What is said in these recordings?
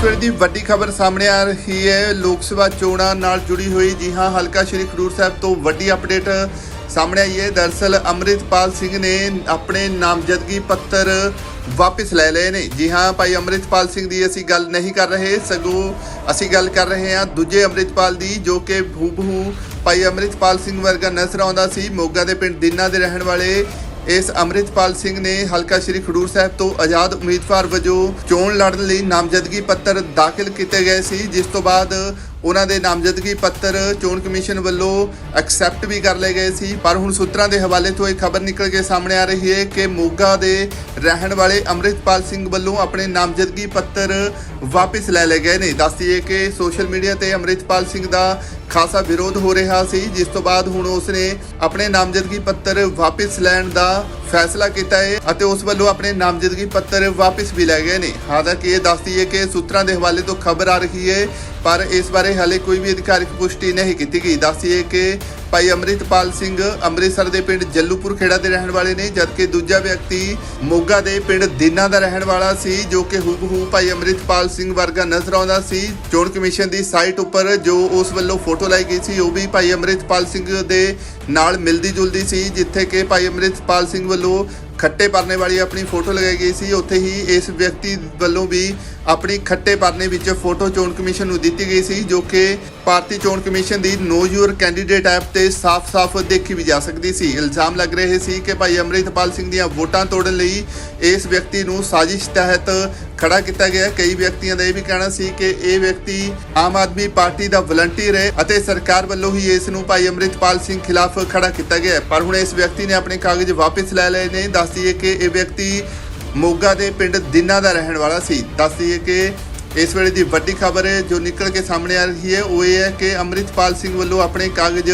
ਇਸ ਵੇਲੇ ਦੀ ਵੱਡੀ ਖਬਰ ਸਾਹਮਣੇ ਆ ਰਹੀ ਹੈ। ਲੋਕ ਸਭਾ ਚੋਣਾਂ ਨਾਲ ਜੁੜੀ ਹੋਈ ਜੀ ਹਾਂ, ਹਲਕਾ ਸ਼੍ਰੀ ਖਡੂਰ ਸਾਹਿਬ ਤੋਂ ਵੱਡੀ ਅਪਡੇਟ ਸਾਹਮਣੇ ਆਈ ਹੈ। ਦਰਸਲ ਅੰਮ੍ਰਿਤਪਾਲ ਸਿੰਘ ਨੇ ਆਪਣੇ ਨਾਮਜ਼ਦਗੀ ਪੱਤਰ ਵਾਪਸ ਲੈ ਲਏ ਨੇ। ਜੀ ਹਾਂ, ਭਾਈ ਅੰਮ੍ਰਿਤਪਾਲ ਸਿੰਘ ਦੀ ਅਸੀਂ ਗੱਲ ਨਹੀਂ ਕਰ ਰਹੇ, ਸਗੋਂ ਅਸੀਂ ਗੱਲ ਕਰ ਰਹੇ ਹਾਂ ਦੂਜੇ ਅੰਮ੍ਰਿਤਪਾਲ ਦੀ, ਜੋ ਕਿ ਹੂਬਹੂ ਭਾਈ ਅੰਮ੍ਰਿਤਪਾਲ ਸਿੰਘ ਵਰਗਾ ਨਜ਼ਰ ਆਉਂਦਾ ਸੀ। ਮੋਗਾ ਦੇ ਪਿੰਡ ਦਿਨਾ ਦੇ ਰਹਿਣ ਵਾਲੇ ਇਸ ਅੰਮ੍ਰਿਤਪਾਲ ਸਿੰਘ ਨੇ ਹਲਕਾ ਸ਼੍ਰੀ ਖਡੂਰ ਸਾਹਿਬ ਤੋਂ ਆਜ਼ਾਦ ਉਮੀਦਵਾਰ ਵਜੋਂ ਚੋਣ ਲੜਨ ਲਈ ਨਾਮਜ਼ਦਗੀ ਪੱਤਰ ਦਾਖਲ ਕੀਤੇ ਗਏ ਸੀ, ਜਿਸ ਤੋਂ ਬਾਅਦ ਉਹਨਾਂ ਦੇ ਨਾਮਜ਼ਦਗੀ ਪੱਤਰ ਚੋਣ ਕਮਿਸ਼ਨ ਵੱਲੋਂ ਐਕਸੈਪਟ ਵੀ ਕਰ ਲਏ ਗਏ ਸੀ। ਪਰ ਹੁਣ ਸੂਤਰਾਂ ਦੇ ਹਵਾਲੇ ਤੋਂ ਇਹ ਖਬਰ ਨਿਕਲ ਕੇ ਸਾਹਮਣੇ ਆ ਰਹੀ ਹੈ ਕਿ ਮੋਗਾ ਦੇ ਰਹਿਣ ਵਾਲੇ ਅੰਮ੍ਰਿਤਪਾਲ ਸਿੰਘ ਵੱਲੋਂ ਆਪਣੇ ਨਾਮਜ਼ਦਗੀ ਪੱਤਰ ਵਾਪਸ ਲੈ ਲਏ ਗਏ ਨੇ। ਦੱਸ ਦੱਸਦੀਏ ਕਿ ਸੋਸ਼ਲ ਮੀਡੀਆ ਤੇ ਅੰਮ੍ਰਿਤਪਾਲ ਸਿੰਘ ਦਾ ਖਾਸਾ ਵਿਰੋਧ ਹੋ ਰਿਹਾ ਸੀ, ਜਿਸ ਤੋਂ ਬਾਅਦ ਹੁਣ ਉਸਨੇ ਆਪਣੇ ਨਾਮਜ਼ਦਗੀ ਪੱਤਰ ਵਾਪਸ ਲੈਣ ਦਾ ਫੈਸਲਾ ਕੀਤਾ ਹੈ ਅਤੇ ਉਸ ਵੱਲੋਂ ਆਪਣੇ ਨਾਮਜ਼ਦਗੀ ਪੱਤਰ ਵਾਪਸ ਵੀ ਲੈ ਗਏ ਨੇ। ਹਾਲਾਂਕਿ ਇਹ ਦੱਸਦੀ ਹੈ ਕਿ ਸੂਤਰਾਂ ਦੇ ਹਵਾਲੇ ਤੋਂ ਖਬਰ ਆ ਰਹੀ ਹੈ, ਪਰ ਇਸ ਬਾਰੇ ਹਾਲੇ ਕੋਈ ਵੀ ਅਧਿਕਾਰਿਕ ਪੁਸ਼ਟੀ ਨਹੀਂ ਕੀਤੀ ਗਈ। ਦੱਸਦੀ ਹੈ ਕਿ ਭਾਈ ਅੰਮ੍ਰਿਤਪਾਲ ਸਿੰਘ ਅੰਮ੍ਰਿਤਸਰ ਦੇ ਪਿੰਡ ਜੱਲੂਪੁਰ ਖੇੜਾ ਦੇ ਰਹਿਣ ਵਾਲੇ ਨੇ, ਜਦਕਿ ਦੂਜਾ ਵਿਅਕਤੀ ਮੋਗਾ ਦੇ ਪਿੰਡ ਦੀਨਾ ਦਾ ਰਹਿਣ ਵਾਲਾ ਸੀ, ਜੋ ਕਿ ਹੂਬਹੂ ਭਾਈ ਅੰਮ੍ਰਿਤਪਾਲ ਸਿੰਘ ਵਰਗਾ ਨਜ਼ਰ ਆਉਂਦਾ ਸੀ। ਚੋਣ ਕਮਿਸ਼ਨ ਦੀ ਸਾਈਟ ਉੱਪਰ ਜੋ ਉਸ ਵੱਲੋਂ ਫੋਟੋ ਲਾਈ ਗਈ ਸੀ, ਉਹ ਵੀ ਭਾਈ ਅੰਮ੍ਰਿਤਪਾਲ ਸਿੰਘ ਦੇ ਨਾਲ ਮਿਲਦੀ ਜੁਲਦੀ ਸੀ, ਜਿੱਥੇ ਕਿ ਭਾਈ ਅੰਮ੍ਰਿਤਪਾਲ ਸਿੰਘ ਵੱਲੋਂ ਖੱਟੇ ਪਰਨੇ ਵਾਲੀ ਆਪਣੀ ਫੋਟੋ ਲਗਾਈ ਗਈ ਸੀ। ਉੱਥੇ ਹੀ ਇਸ ਵਿਅਕਤੀ ਵੱਲੋਂ ਵੀ ਆਪਣੀ ਖੱਟੇ ਪਰਨੇ ਵਿੱਚ ਫੋਟੋ ਚੋਣ ਕਮਿਸ਼ਨ ਨੂੰ ਦਿੱਤੀ ਗਈ ਸੀ, ਜੋ ਕਿ ਭਾਰਤੀ ਚੋਣ ਕਮਿਸ਼ਨ ਦੀ ਨੋ ਯੂਰ ਕੈਂਡੀਡੇਟ ਐਪ ਤੇ ਸਾਫ਼-ਸਾਫ਼ ਦੇਖੀ ਵੀ ਜਾ ਸਕਦੀ ਸੀ। ਇਲਜ਼ਾਮ ਲੱਗ ਰਹੇ ਸੀ ਕਿ ਭਾਈ ਅੰਮ੍ਰਿਤਪਾਲ ਸਿੰਘ ਦੀਆਂ ਵੋਟਾਂ ਤੋੜਨ ਲਈ ਇਸ ਵਿਅਕਤੀ ਨੂੰ ਸਾਜ਼ਿਸ਼ ਤਹਿਤ ਖੜਾ ਕੀਤਾ ਗਿਆ। ਕਈ ਵਿਅਕਤੀਆਂ ਦਾ ਇਹ ਵੀ ਕਹਿਣਾ ਸੀ ਕਿ ਇਹ ਵਿਅਕਤੀ ਆਮ ਆਦਮੀ ਪਾਰਟੀ ਦਾ ਵਲੰਟੀਅਰ ਹੈ ਅਤੇ ਸਰਕਾਰ ਵੱਲੋਂ ਹੀ ਇਸ ਨੂੰ ਭਾਈ ਅੰਮ੍ਰਿਤਪਾਲ ਸਿੰਘ ਖਿਲਾਫ ਖੜਾ ਕੀਤਾ ਗਿਆ ਪਰ ਹੁਣ ਇਸ ਵਿਅਕਤੀ ਨੇ ਆਪਣੇ ਕਾਗਜ਼ ਵਾਪਸ ਲੈ ਲਏ ਨੇ। ਦੱਸ ਦੱਸਦੀਏ ਕਿ ਇਹ ਵਿਅਕਤੀ ਮੋਗਾ ਦੇ ਪਿੰਡ ਦਿਨਾ ਦਾ ਰਹਿਣ ਵਾਲਾ ਸੀ। ਦੱਸ ਦੱਸਦੀਏ ਕਿ ਇਸ ਵੇਲੇ ਦੀ ਵੱਡੀ ਖਬਰ ਜੋ ਨਿਕਲ ਕੇ ਸਾਹਮਣੇ ਆ ਰਹੀ ਹੈ, ਉਹ ਇਹ ਹੈ ਕਿ ਅੰਮ੍ਰਿਤਪਾਲ ਸਿੰਘ ਵੱਲੋਂ ਆਪਣੇ ਕਾਗਜ਼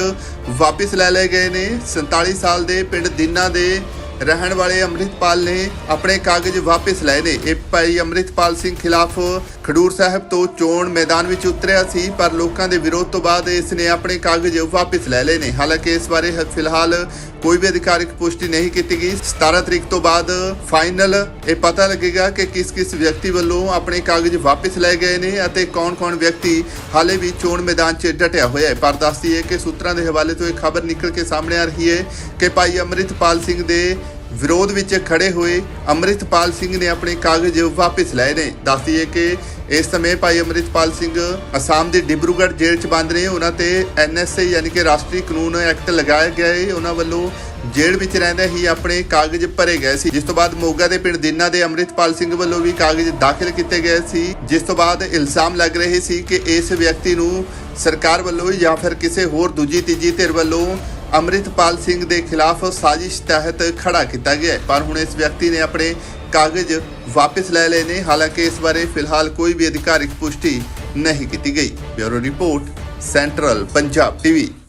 ਵਾਪਸ ਲੈ ਲਏ ਗਏ ਨੇ। 47 ਸਾਲ ਦੇ ਪਿੰਡ ਦਿਨਾ ਦੇ ਰਹਿਣ ਵਾਲੇ ਅੰਮ੍ਰਿਤਪਾਲ ਨੇ ਆਪਣੇ ਕਾਗਜ਼ ਵਾਪਸ ਲਏ ਨੇ। ਇਹ ਭਾਈ ਅੰਮ੍ਰਿਤਪਾਲ ਸਿੰਘ ਖਿਲਾਫ ਖਡੂਰ ਸਾਹਿਬ ਤੋਂ ਚੋਣ ਮੈਦਾਨ ਵਿੱਚ ਉਤਰਿਆ ਸੀ, ਪਰ ਲੋਕਾਂ ਦੇ ਵਿਰੋਧ ਤੋਂ ਬਾਅਦ ਇਸ ਨੇ ਆਪਣੇ ਕਾਗਜ਼ ਵਾਪਸ ਲੈ ਲਏ ਨੇ। ਹਾਲਾਂਕਿ ਇਸ ਬਾਰੇ ਫਿਲਹਾਲ ਕੋਈ ਵੀ ਅਧਿਕਾਰਿਕ ਪੁਸ਼ਟੀ ਨਹੀਂ ਕੀਤੀ ਗਈ। 17 ਤਰੀਕ ਤੋਂ ਬਾਅਦ ਫਾਈਨਲ ਇਹ ਪਤਾ ਲੱਗੇਗਾ ਕਿ ਕਿਸ ਕਿਸ ਵਿਅਕਤੀ ਵੱਲੋਂ ਆਪਣੇ ਕਾਗਜ਼ ਵਾਪਸ ਲਏ ਗਏ ਨੇ ਅਤੇ ਕੌਣ-ਕੌਣ ਵਿਅਕਤੀ ਹਾਲੇ ਵੀ ਚੋਣ ਮੈਦਾਨ 'ਚ ਡਟਿਆ ਹੋਇਆ ਹੈ। ਪਰ ਦੱਸਦੀ ਹੈ ਕਿ ਸੂਤਰਾਂ ਦੇ ਹਵਾਲੇ ਤੋਂ ਇਹ ਖਬਰ ਨਿਕਲ ਕੇ ਸਾਹਮਣੇ ਆ ਰਹੀ ਹੈ ਕਿ ਭਾਈ ਅੰਮ੍ਰਿਤਪਾਲ ਸਿੰਘ ਦੇ ਵਿਰੋਧ ਵਿੱਚ ਖੜੇ ਹੋਏ ਅੰਮ੍ਰਿਤਪਾਲ ਸਿੰਘ ਨੇ ਆਪਣੇ ਕਾਗਜ਼ ਵਾਪਸ ਲਏ ਨੇ। ਦੱਸਦੀ ਹੈ ਕਿ ਇਸ ਸਮੇਂ ਭਾਈ ਅੰਮ੍ਰਿਤਪਾਲ ਸਿੰਘ ਅਸਾਮ ਦੇ ਡਿਬਰੂਗੜ੍ਹ ਜੇਲ੍ਹ 'ਚ ਬੰਦ ਨੇ। ਉਹਨਾਂ ਤੇ ਐਨਐਸਏ ਯਾਨੀ ਕਿ ਰਾਸ਼ਟਰੀ ਕਾਨੂੰਨ ਐਕਟ ਲਗਾਇਆ ਗਿਆ ਹੈ ਉਹਨਾਂ ਵੱਲੋਂ ਜੇਲ੍ਹ ਵਿੱਚ ਰਹਿੰਦੇ ਹੀ ਆਪਣੇ ਕਾਗਜ਼ ਭਰੇ ਗਏ ਸੀ। ਜਿਸ ਤੋਂ ਬਾਅਦ ਮੋਗਾ ਦੇ ਪਿੰਡ ਦਿਨਾ ਦੇ ਅੰਮ੍ਰਿਤਪਾਲ ਸਿੰਘ ਵੱਲੋਂ ਵੀ ਕਾਗਜ਼ ਦਾਖਲ ਕੀਤੇ ਗਏ ਸੀ। ਜਿਸ ਤੋਂ ਬਾਅਦ ਇਲਜ਼ਾਮ ਲੱਗ ਰਹੇ ਸੀ ਕਿ ਇਸ ਵਿਅਕਤੀ ਨੂੰ ਸਰਕਾਰ ਵੱਲੋਂ ਜਾਂ ਫਿਰ ਕਿਸੇ ਹੋਰ ਦੂਜੀ ਤੀਜੀ ਧਿਰ ਵੱਲੋਂ ਅੰਮ੍ਰਿਤਪਾਲ ਸਿੰਘ ਦੇ ਖਿਲਾਫ ਸਾਜ਼ਿਸ਼ ਤਹਿਤ ਖੜਾ ਕੀਤਾ ਗਿਆ ਪਰ ਹੁਣ ਇਸ ਵਿਅਕਤੀ ਨੇ ਆਪਣੇ ਕਾਗਜ਼ ਵਾਪਸ ਲੈ ਲਏ ਨੇ। ਹਾਲਾਂਕਿ ਇਸ ਬਾਰੇ ਫਿਲਹਾਲ ਕੋਈ ਵੀ ਅਧਿਕਾਰਿਕ ਪੁਸ਼ਟੀ ਨਹੀਂ ਕੀਤੀ ਗਈ। Bureau report, central Punjab TV.